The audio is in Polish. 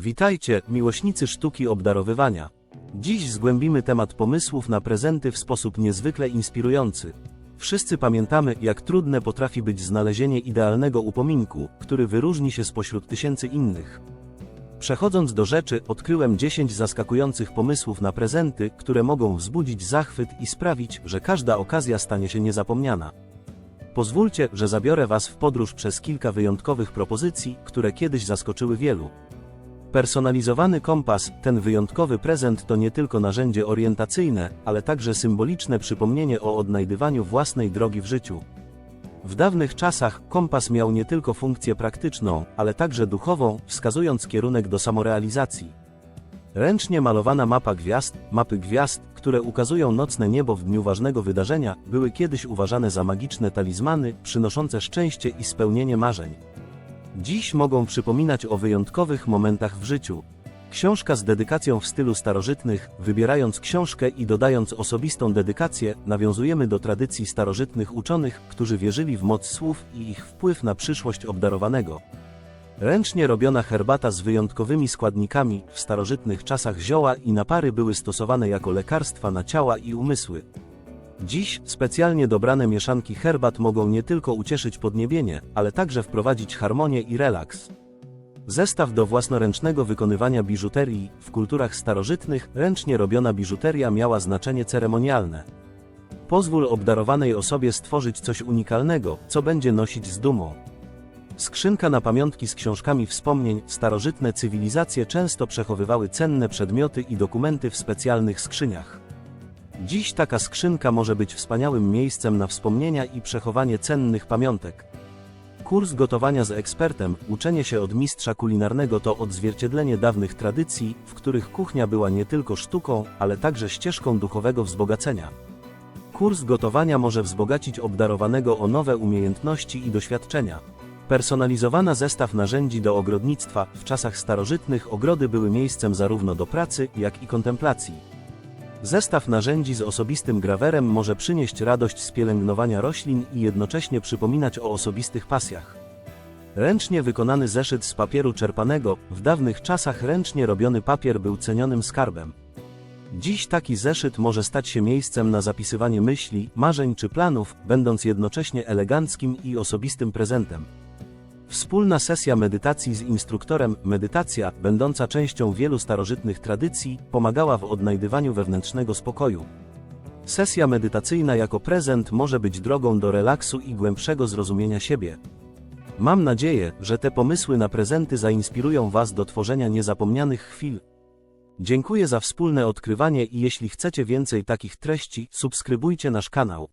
Witajcie, miłośnicy sztuki obdarowywania. Dziś zgłębimy temat pomysłów na prezenty w sposób niezwykle inspirujący. Wszyscy pamiętamy, jak trudne potrafi być znalezienie idealnego upominku, który wyróżni się spośród tysięcy innych. Przechodząc do rzeczy, odkryłem 10 zaskakujących pomysłów na prezenty, które mogą wzbudzić zachwyt i sprawić, że każda okazja stanie się niezapomniana. Pozwólcie, że zabiorę Was w podróż przez kilka wyjątkowych propozycji, które kiedyś zaskoczyły wielu. Personalizowany kompas, ten wyjątkowy prezent to nie tylko narzędzie orientacyjne, ale także symboliczne przypomnienie o odnajdywaniu własnej drogi w życiu. W dawnych czasach kompas miał nie tylko funkcję praktyczną, ale także duchową, wskazując kierunek do samorealizacji. Ręcznie malowana mapa gwiazd, mapy gwiazd, które ukazują nocne niebo w dniu ważnego wydarzenia, były kiedyś uważane za magiczne talizmany, przynoszące szczęście i spełnienie marzeń. Dziś mogą przypominać o wyjątkowych momentach w życiu. Książka z dedykacją w stylu starożytnych, wybierając książkę i dodając osobistą dedykację, nawiązujemy do tradycji starożytnych uczonych, którzy wierzyli w moc słów i ich wpływ na przyszłość obdarowanego. Ręcznie robiona herbata z wyjątkowymi składnikami, w starożytnych czasach zioła i napary były stosowane jako lekarstwa na ciała i umysły. Dziś specjalnie dobrane mieszanki herbat mogą nie tylko ucieszyć podniebienie, ale także wprowadzić harmonię i relaks. Zestaw do własnoręcznego wykonywania biżuterii. W kulturach starożytnych ręcznie robiona biżuteria miała znaczenie ceremonialne. Pozwól obdarowanej osobie stworzyć coś unikalnego, co będzie nosić z dumą. Skrzynka na pamiątki z książkami wspomnień. Starożytne cywilizacje często przechowywały cenne przedmioty i dokumenty w specjalnych skrzyniach. Dziś taka skrzynka może być wspaniałym miejscem na wspomnienia i przechowanie cennych pamiątek. Kurs gotowania z ekspertem, uczenie się od mistrza kulinarnego to odzwierciedlenie dawnych tradycji, w których kuchnia była nie tylko sztuką, ale także ścieżką duchowego wzbogacenia. Kurs gotowania może wzbogacić obdarowanego o nowe umiejętności i doświadczenia. Personalizowana zestaw narzędzi do ogrodnictwa. W czasach starożytnych ogrody były miejscem zarówno do pracy, jak i kontemplacji. Zestaw narzędzi z osobistym grawerem może przynieść radość z pielęgnowania roślin i jednocześnie przypominać o osobistych pasjach. Ręcznie wykonany zeszyt z papieru czerpanego, w dawnych czasach ręcznie robiony papier był cenionym skarbem. Dziś taki zeszyt może stać się miejscem na zapisywanie myśli, marzeń czy planów, będąc jednocześnie eleganckim i osobistym prezentem. Wspólna sesja medytacji z instruktorem, medytacja, będąca częścią wielu starożytnych tradycji, pomagała w odnajdywaniu wewnętrznego spokoju. Sesja medytacyjna jako prezent może być drogą do relaksu i głębszego zrozumienia siebie. Mam nadzieję, że te pomysły na prezenty zainspirują Was do tworzenia niezapomnianych chwil. Dziękuję za wspólne odkrywanie i jeśli chcecie więcej takich treści, subskrybujcie nasz kanał.